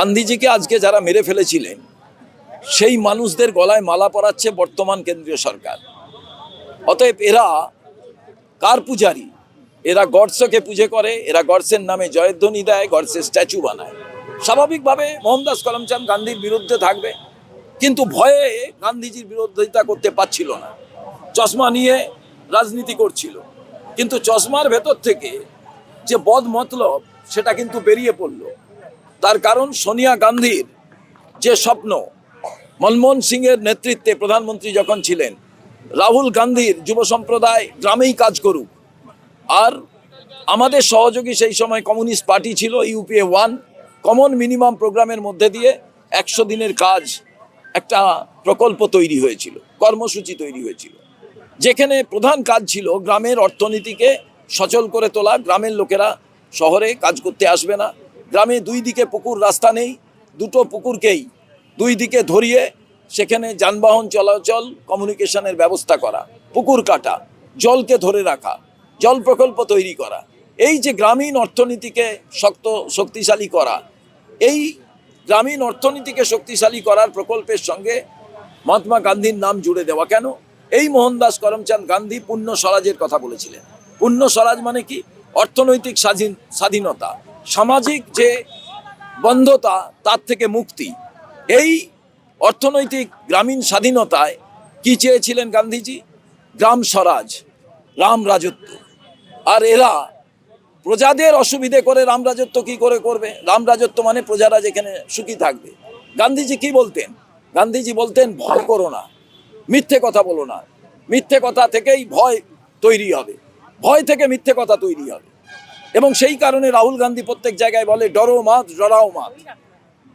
গান্ধীজিকে আজকে যারা মেরে ফেলেছিলেন, সেই মানুষদের গলায় মালা পরাচ্ছে বর্তমান কেন্দ্রীয় সরকার। অতএব এরা কার পূজারি? এরা গডসকে পুজো করে, এরা গডসের নামে জয়ধ্বনি দেয়, গডসের স্ট্যাচু বানায়। স্বাভাবিকভাবে মোহনদাস করমচাঁদ গান্ধীর বিরুদ্ধে থাকবে। কিন্তু ভয়ে গান্ধীজির বিরোধিতা করতে পারছিল না। চশমা নিয়ে রাজনীতি করছিল। কিন্তু চশমার ভেতর থেকে যে বদ মতলব, সেটা কিন্তু বেরিয়ে পড়ল। তার কারণ সোনিয়া গান্ধীর যে স্বপ্ন, মনমোহন সিংয়ের নেতৃত্বে প্রধানমন্ত্রী যখন ছিলেন, রাহুল গান্ধীর যুব সম্প্রদায় গ্রামেই কাজ করুক। আর আমাদের সহযোগী সেই সময় কমিউনিস্ট পার্টি ছিল, ইউপিএ ওয়ান, কমন মিনিমাম প্রোগ্রামের মধ্যে দিয়ে একশো দিনের কাজ একটা প্রকল্প তৈরি হয়েছিল, কর্মসূচি তৈরি হয়েছিল। যেখানে প্রধান কাজ ছিল গ্রামের অর্থনীতিকে সচল করে তোলা, গ্রামের লোকেরা শহরে কাজ করতে আসবে না গ্রামে দুই দিকে পুকুর, রাস্তা নেই, দুটো পুকুরকেই দুই দিকে ধরিয়ে সেখানে যানবাহন চলাচল কমিউনিকেশনের ব্যবস্থা করা, পুকুর কাটা, জলকে ধরে রাখা, জল প্রকল্প তৈরি করা। এই যে গ্রামীণ অর্থনীতিকে শক্ত, শক্তিশালী করা, এই গ্রামীণ অর্থনীতিকে শক্তিশালী করার প্রকল্পের সঙ্গে মহাত্মা গান্ধীর নাম জুড়ে দেওয়া কেন? এই মোহনদাস করমচাঁদ গান্ধী পূর্ণ স্বরাজের কথা বলেছিলেন। পূর্ণ স্বরাজ মানে কি? অর্থনৈতিক স্বাধীন, স্বাধীনতা। সামাজিক যে বন্ধতা, তার থেকে মুক্তি। এই অর্থনৈতিক গ্রামীণ স্বাধীনতায় কি চেয়েছিলেন গান্ধীজি? গ্রাম স্বরাজ, রাম রাজত্ব। আর এরা প্রজাদের অসুবিধে করে রাম রাজত্ব কি করে করবে? রাম রাজত্ব মানে প্রজারা যেখানে সুখী থাকবে। গান্ধীজি কি বলতেন? গান্ধীজি বলতেন, ভয় করো না। মিথ্যে কথা বলো না। মিথ্যে কথা থেকেই ভয় তৈরি হবে। ভয় থেকে মিথ্যে কথা তৈরি হবে। এবং সেই কারণে রাহুল গান্ধী প্রত্যেক জায়গায় বলে, ডরো মাত ডরাও মাত।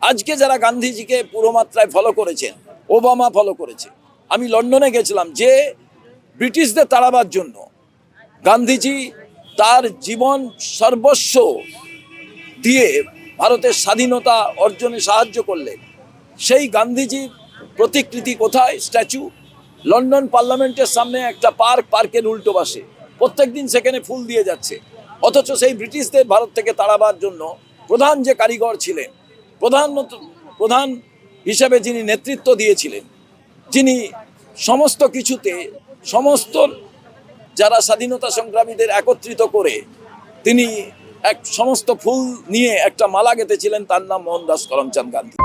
আজকে যারা গান্ধীজিকে পুরো মাত্রায় ফলো করেছেন ওবামা ফলো করেছে, আমি লন্ডনে গেছিলাম, যে ব্রিটিশদের তাড়াবার জন্য গান্ধীজি তার জীবন সর্বস্ব দিয়ে ভারতের স্বাধীনতা অর্জনে সাহায্য করলেন। সেই গান্ধীজির প্রতিকৃতি কোথায়? স্ট্যাচু। লন্ডন পার্লামেন্টের সামনে একটা পার্ক, পার্কের উল্টো পাশে। প্রত্যেকদিন সেখানে ফুল দিয়ে যাচ্ছে। অথচ সেই ব্রিটিশদের ভারত থেকে তাড়াবার জন্য প্রধান যে কারিগর ছিলেন, প্রধান প্রধান হিসেবে যিনি নেতৃত্ব দিয়েছিলেন, যিনি সমস্ত কিছুতে, সমস্ত যারা স্বাধীনতা সংগ্রামীদের একত্রিত করে তিনি এক সমস্ত ফুল নিয়ে একটা মালা গেঁথেছিলেন, তার নাম মোহনদাস করমচাঁদ গান্ধী।